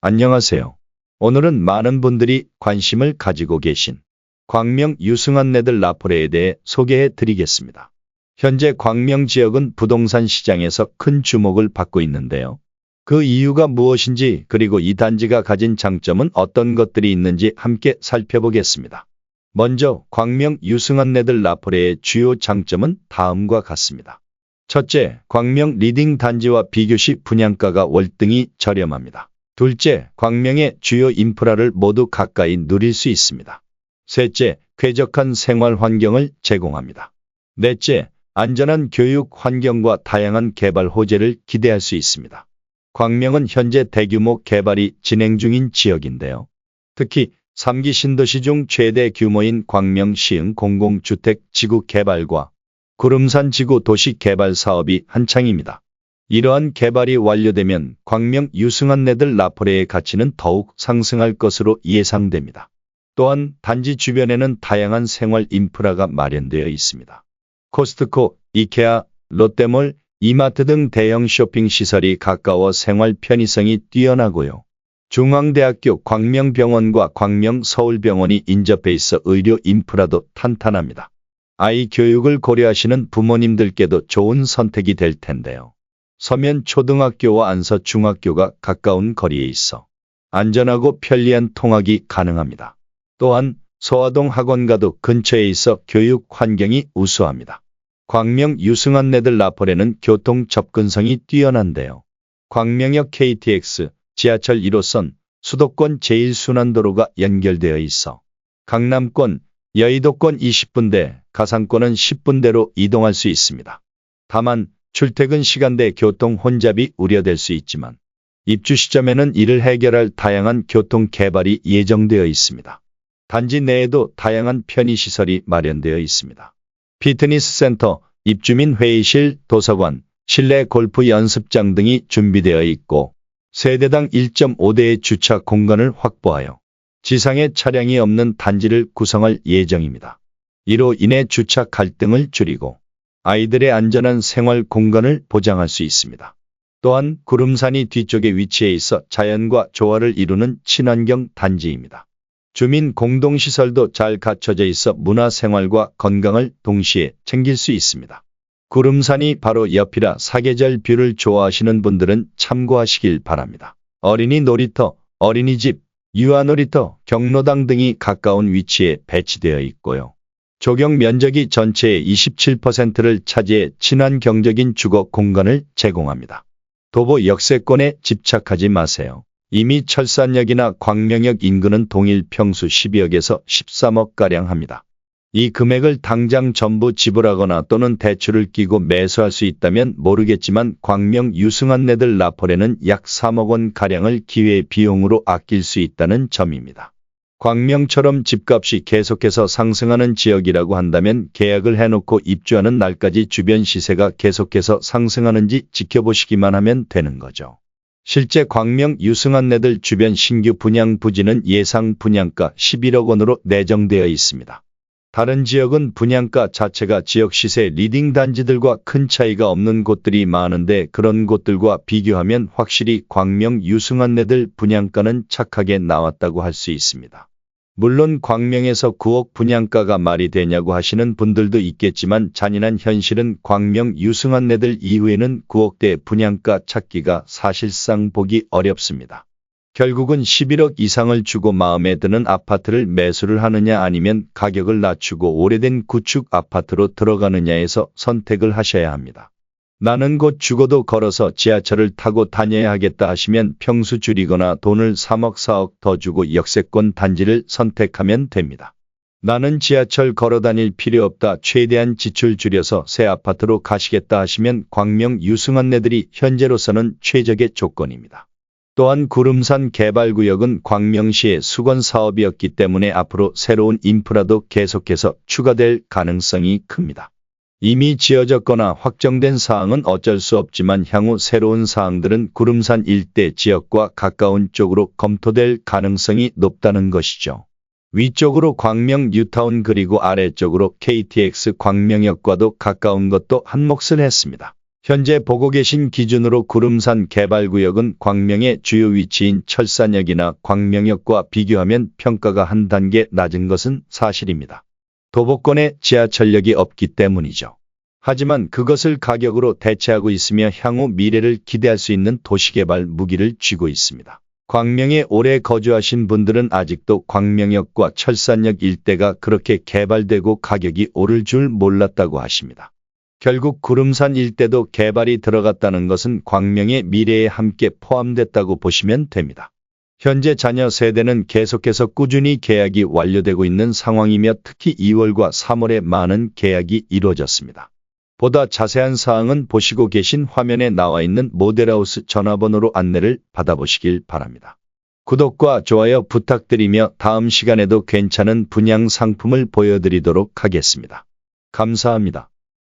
안녕하세요. 오늘은 많은 분들이 관심을 가지고 계신 광명 유승환네들 라포레에 대해 소개해 드리겠습니다. 현재 광명 지역은 부동산 시장에서 큰 주목을 받고 있는데요. 그 이유가 무엇인지 그리고 이 단지가 가진 장점은 어떤 것들이 있는지 함께 살펴보겠습니다. 먼저 광명 유승환네들 라포레의 주요 장점은 다음과 같습니다. 첫째, 광명 리딩 단지와 비교시 분양가가 월등히 저렴합니다. 둘째, 광명의 주요 인프라를 모두 가까이 누릴 수 있습니다. 셋째, 쾌적한 생활 환경을 제공합니다. 넷째, 안전한 교육 환경과 다양한 개발 호재를 기대할 수 있습니다. 광명은 현재 대규모 개발이 진행 중인 지역인데요. 특히 3기 신도시 중 최대 규모인 광명 시흥 공공주택 지구 개발과 구름산 지구 도시 개발 사업이 한창입니다. 이러한 개발이 완료되면 광명 유승환네들 라포레의 가치는 더욱 상승할 것으로 예상됩니다. 또한 단지 주변에는 다양한 생활 인프라가 마련되어 있습니다. 코스트코, 이케아, 롯데몰, 이마트 등 대형 쇼핑 시설이 가까워 생활 편의성이 뛰어나고요. 중앙대학교 광명병원과 광명서울병원이 인접해 있어 의료 인프라도 탄탄합니다. 아이 교육을 고려하시는 부모님들께도 좋은 선택이 될 텐데요. 서면 초등학교와 안서 중학교가 가까운 거리에 있어 안전하고 편리한 통학이 가능합니다. 또한 소아동 학원가도 근처에 있어 교육 환경이 우수합니다. 광명 유승환네들 라포레는 교통 접근성이 뛰어난데요. 광명역 KTX, 지하철 1호선, 수도권 제1순환도로가 연결되어 있어 강남권, 여의도권 20분대, 가상권은 10분대로 이동할 수 있습니다. 다만 출퇴근 시간대 교통 혼잡이 우려될 수 있지만 입주 시점에는 이를 해결할 다양한 교통 개발이 예정되어 있습니다. 단지 내에도 다양한 편의시설이 마련되어 있습니다. 피트니스 센터, 입주민 회의실, 도서관, 실내 골프 연습장 등이 준비되어 있고 세대당 1.5대의 주차 공간을 확보하여 지상에 차량이 없는 단지를 구성할 예정입니다. 이로 인해 주차 갈등을 줄이고 아이들의 안전한 생활 공간을 보장할 수 있습니다. 또한 구름산이 뒤쪽에 위치해 있어 자연과 조화를 이루는 친환경 단지입니다. 주민 공동시설도 잘 갖춰져 있어 문화생활과 건강을 동시에 챙길 수 있습니다. 구름산이 바로 옆이라 사계절 뷰를 좋아하시는 분들은 참고하시길 바랍니다. 어린이 놀이터, 어린이집, 유아놀이터, 경로당 등이 가까운 위치에 배치되어 있고요. 조경 면적이 전체의 27%를 차지해 친환경적인 주거 공간을 제공합니다. 도보 역세권에 집착하지 마세요. 이미 철산역이나 광명역 인근은 동일 평수 12억에서 13억가량 합니다. 이 금액을 당장 전부 지불하거나 또는 대출을 끼고 매수할 수 있다면 모르겠지만 광명 유승환네들 라폴에는 약 3억 원 가량을 기회 비용으로 아낄 수 있다는 점입니다. 광명처럼 집값이 계속해서 상승하는 지역이라고 한다면 계약을 해놓고 입주하는 날까지 주변 시세가 계속해서 상승하는지 지켜보시기만 하면 되는 거죠. 실제 광명 유승환네들 주변 신규 분양 부지는 예상 분양가 11억 원으로 내정되어 있습니다. 다른 지역은 분양가 자체가 지역 시세 리딩 단지들과 큰 차이가 없는 곳들이 많은데 그런 곳들과 비교하면 확실히 광명 유승환네들 분양가는 착하게 나왔다고 할 수 있습니다. 물론 광명에서 9억 분양가가 말이 되냐고 하시는 분들도 있겠지만 잔인한 현실은 광명 유승환네들 이후에는 9억대 분양가 찾기가 사실상 보기 어렵습니다. 결국은 11억 이상을 주고 마음에 드는 아파트를 매수를 하느냐 아니면 가격을 낮추고 오래된 구축 아파트로 들어가느냐에서 선택을 하셔야 합니다. 나는 곧 죽어도 걸어서 지하철을 타고 다녀야 하겠다 하시면 평수 줄이거나 돈을 3억 4억 더 주고 역세권 단지를 선택하면 됩니다. 나는 지하철 걸어 다닐 필요 없다 최대한 지출 줄여서 새 아파트로 가시겠다 하시면 광명 유승환네들이 현재로서는 최적의 조건입니다. 또한 구름산 개발구역은 광명시의 수건 사업이었기 때문에 앞으로 새로운 인프라도 계속해서 추가될 가능성이 큽니다. 이미 지어졌거나 확정된 사항은 어쩔 수 없지만 향후 새로운 사항들은 구름산 일대 지역과 가까운 쪽으로 검토될 가능성이 높다는 것이죠. 위쪽으로 광명 뉴타운 그리고 아래쪽으로 KTX 광명역과도 가까운 것도 한몫을 했습니다. 현재 보고 계신 기준으로 구름산 개발구역은 광명의 주요 위치인 철산역이나 광명역과 비교하면 평가가 한 단계 낮은 것은 사실입니다. 도보권에 지하철역이 없기 때문이죠. 하지만 그것을 가격으로 대체하고 있으며 향후 미래를 기대할 수 있는 도시개발 무기를 쥐고 있습니다. 광명에 오래 거주하신 분들은 아직도 광명역과 철산역 일대가 그렇게 개발되고 가격이 오를 줄 몰랐다고 하십니다. 결국 구름산 일대도 개발이 들어갔다는 것은 광명의 미래에 함께 포함됐다고 보시면 됩니다. 현재 자녀 세대는 계속해서 꾸준히 계약이 완료되고 있는 상황이며 특히 2월과 3월에 많은 계약이 이루어졌습니다. 보다 자세한 사항은 보시고 계신 화면에 나와 있는 모델하우스 전화번호로 안내를 받아보시길 바랍니다. 구독과 좋아요 부탁드리며 다음 시간에도 괜찮은 분양 상품을 보여드리도록 하겠습니다. 감사합니다.